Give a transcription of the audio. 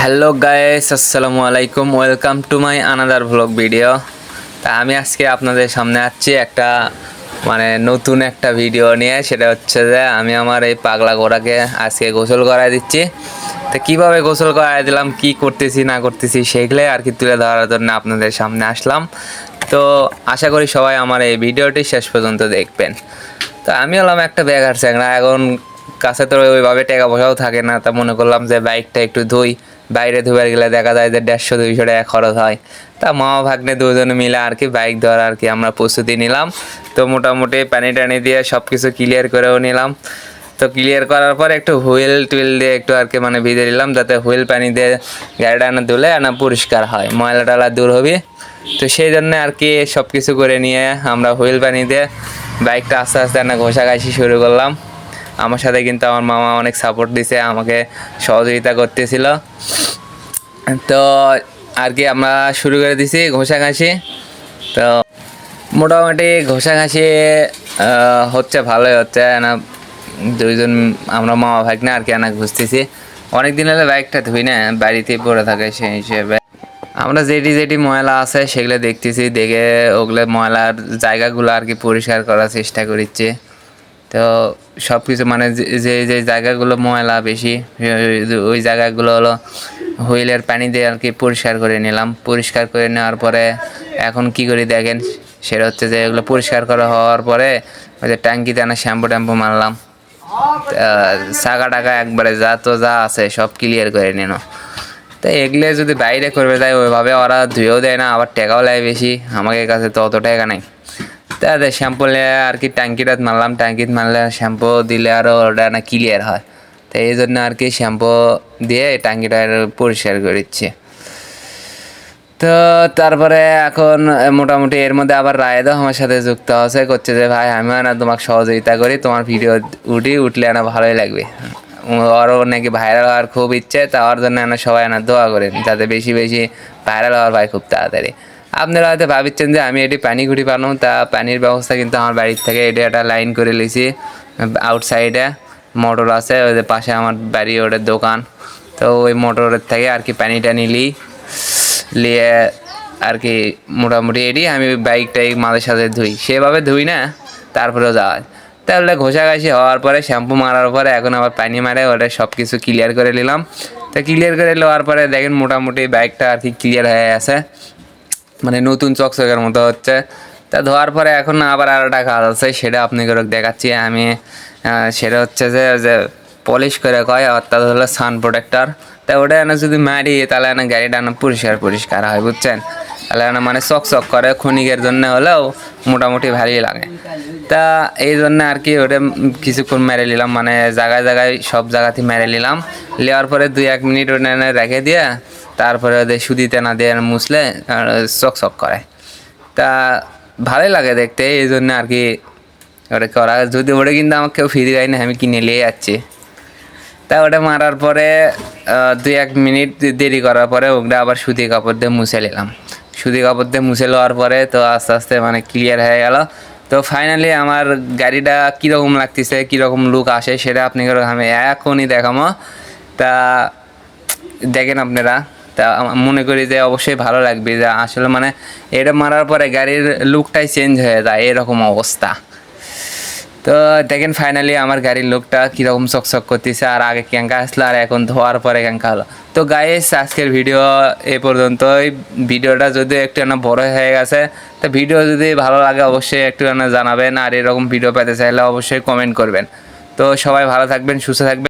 Hello guys আসসালামু আলাইকুম welcome to my another vlog video তা আমি আজকে আপনাদের সামনে আসছি একটা মানে নতুন একটা ভিডিও নিয়ে। সেটা হচ্ছে যে আমি আমার এই পাগলা গোড়াকে আজকে গোসল করায় দিচ্ছি। তো কীভাবে গোসল করায় দিলাম, কি করতেছি, না করতেছি সেগুলোই আর কি তুলে ধরার জন্য আপনাদের সামনে আসলাম। তো আশা করি সবাই আমার এই ভিডিওটি শেষ পর্যন্ত দেখবেন। তো আমি হলাম একটা বেকার চ্যাংরা। এখন কাছে তো ওইভাবে টাকা পয়সাও থাকে না। তা মনে করলাম যে বাইকটা একটু ধুই। বাইরে ধুবার গেলে দেখা যায় যে দেড়শো, দুইশো টাকা খরচ হয়। তা মা ভাগ্নে দুজনে মিলে আর কি বাইক ধর আর কি আমরা প্রস্তুতি নিলাম। তো মোটামুটি পানি টানি দিয়ে সব কিছু ক্লিয়ার করেও নিলাম। তো ক্লিয়ার করার পর একটু হুইল টুইল দিয়ে একটু আর কি মানে ভিজে দিলাম যাতে হুইল পানি দিয়ে গাড়িটা না ধুলে না পরিষ্কার হয়, ময়লা টয়লা দূর হবে। তো সেই জন্য আর কি সব কিছু করে নিয়ে আমরা হুইল পানি দিয়ে বাইকটা আস্তে আস্তে না ঘষাঘাষি শুরু করলাম। আমার সাথে কিন্তু আমার মামা অনেক সাপোর্ট দিছে আমাকে সহযোগিতা করতেছিল। তো আর কি আমরা শুরু করে দিছি ঘষাঘাষি। তো মোটামুটি ঘষাঘাষি আহ, হচ্ছে ভালোই হচ্ছে না দুইজন আমরা মামা ভাগ না আর কি না ঘুষতেছি। অনেক দিন হলে বাইকটা ধুই না বাড়িতেই পড়ে থাকে সেই হিসেবে। আমরা যেটি যেটি ময়লা আছে সেগুলো দেখতেছি দেখে ওগুলো ময়লার জায়গাগুলো আর কি পরিষ্কার করার চেষ্টা করছি তো সব কিছু মানে যে- যে জায়গাগুলো ময়লা বেশি ওই- জায়গাগুলো হলো হুইলের পানি দিয়ে আর কি পরিষ্কার করে নিলাম। পরিষ্কার করে নেওয়ার পরে এখন কি করি দেখেন, সেটা হচ্ছে যে এগুলো পরিষ্কার করা হওয়ার পরে ওই যে ট্যাঙ্কিতে আনা শ্যাম্পু ট্যাম্পু মারলাম। চাকা টাকা একবারে যা তো যা আছে সব ক্লিয়ার করে নিল। তো এগুলো যদি বাইরে করবে যায় ওইভাবে ওরা ধুয়েও দেয় না, আবার টাকাও লাগে বেশি আমাকে কাছে তো অত টাকা নেই। তাদের শ্যাম্পু নিয়ে আর কি ট্যাঙ্কিটা মারলাম, ট্যাঙ্কিত মারলে শ্যাম্পু দিলে আরও ওটা না ক্লিয়ার হয়। তো এই জন্য আর কি শ্যাম্পু দিয়ে ট্যাঙ্কিটা পরিষ্কার করে দিচ্ছে। তো তারপরে এখন মোটামুটি এর মধ্যে আবার রায়দও আমার সাথে যুক্ত আছে, করছে যে, ভাই, আমিও না তোমাকে সহযোগিতা করি, তোমার ভিডিও উঠি, উঠলে না ভালোই লাগবে। ওরও নাকি ভাইরাল হওয়ার খুব ইচ্ছে, তা ওর জন্য না সবাই না দোয়া করেন, যাতে বেশি বেশি ভাইরাল হওয়ার ভাই খুব তাড়াতাড়ি। আপনারা হয়তো ভাবছেন যে আমি এটি পানি ঘুরি পানো তা পানির ব্যবস্থা কিন্তু আমার বাড়ির থেকে এটি একটা লাইন করে লিছি আউটসাইডে মোটর আছে, ওই পাশে আমার বাড়ি ওটার দোকান। তো ওই মোটরের থেকে আর কি পানিটা নিলি, নিয়ে আর কি মোটামুটি এটি আমি বাইকটাই মাঝে সাথে ধুই। সেভাবে ধুই না, তারপরেও যাওয়া। তাহলে ঘষাঘাষি হওয়ার পরে, শ্যাম্পু মারার পরে এখন আবার পানি মারে, ওটা সব কিছু ক্লিয়ার করে নিলাম। তো ক্লিয়ার করে নেওয়ার পরে দেখেন মোটামুটি বাইকটা আর কি ক্লিয়ার হয়ে আছে। মানে নতুন চকচকের মতো হচ্ছে। তা ধোয়ার পরে এখন আবার আর একটা কাজ আছে, সেটা আপনি আপনাকে দেখাচ্ছি। আমি সেটা হচ্ছে যে যে পলিশ করে কয়, অর্থাৎ হলো সান প্রোটেক্টর তা ওটা না যদি মারি, তাহলে না গাড়িটা না পরিষ্কার পরিষ্কার হয়, বুঝছেন? তাহলে না মানে চকচক করে, ক্ষণিকের জন্য হলেও মোটামুটি ভালোই লাগে। তা এই জন্য আর কি ওটা কিছুক্ষণ মেরে নিলাম মানে জায়গায় জায়গায় সব জায়গাতে মেরে নিলাম। নেওয়ার পরে দুই এক মিনিট ওটা এনে রেখে দিয়ে তারপরে ওদের সুদিতে না দিয়ে মুছলে, আর চকচক করে। তা ভালোই লাগে দেখতে, এই জন্য আর কি ওটা করা। যদি ওটা কিন্তু আমাকে কেউ ফিরে দেয় না, আমি কিনে নিয়ে যাচ্ছি। তা ওটা মারার পরে দুই এক মিনিট দেরি করার পরে ওটা আবার সুতি কাপড় দিয়ে মুছে নিলাম। সুতি কাপড় দিয়ে মুছে নেওয়ার পরে তো আস্তে আস্তে মানে ক্লিয়ার হয়ে গেল। তো ফাইনালি আমার গাড়িটা কীরকম লাগতেছে, কীরকম লুক আসে সেটা আপনাকে আমি এখনই দেখামো তা দেখেন আপনারা। তা মনে করি যে অবশ্যই ভালো লাগবে যে আসলে মানে এটা মারার পরে গাড়ির লুকটাই চেঞ্জ হয়ে যায়, এরকম অবস্থা। তো দেখেন ফাইনালি আমার গাড়ির লোকটা কীরকম চকচক করতেছে, আর আগে ক্যাঙ্কা আসলো, আর এখন ধোয়ার পরে ক্যাঙ্কা হলো। তো গাইস আজকের ভিডিও এ পর্যন্তই। ভিডিওটা যদি একটু না বড় হয়ে গেছে, তো ভিডিও যদি ভালো লাগে অবশ্যই একটু জানাবেন, আর এরকম ভিডিও পেতে চাইলে অবশ্যই কমেন্ট করবেন। তো সবাই ভালো থাকবেন, সুস্থ থাকবেন।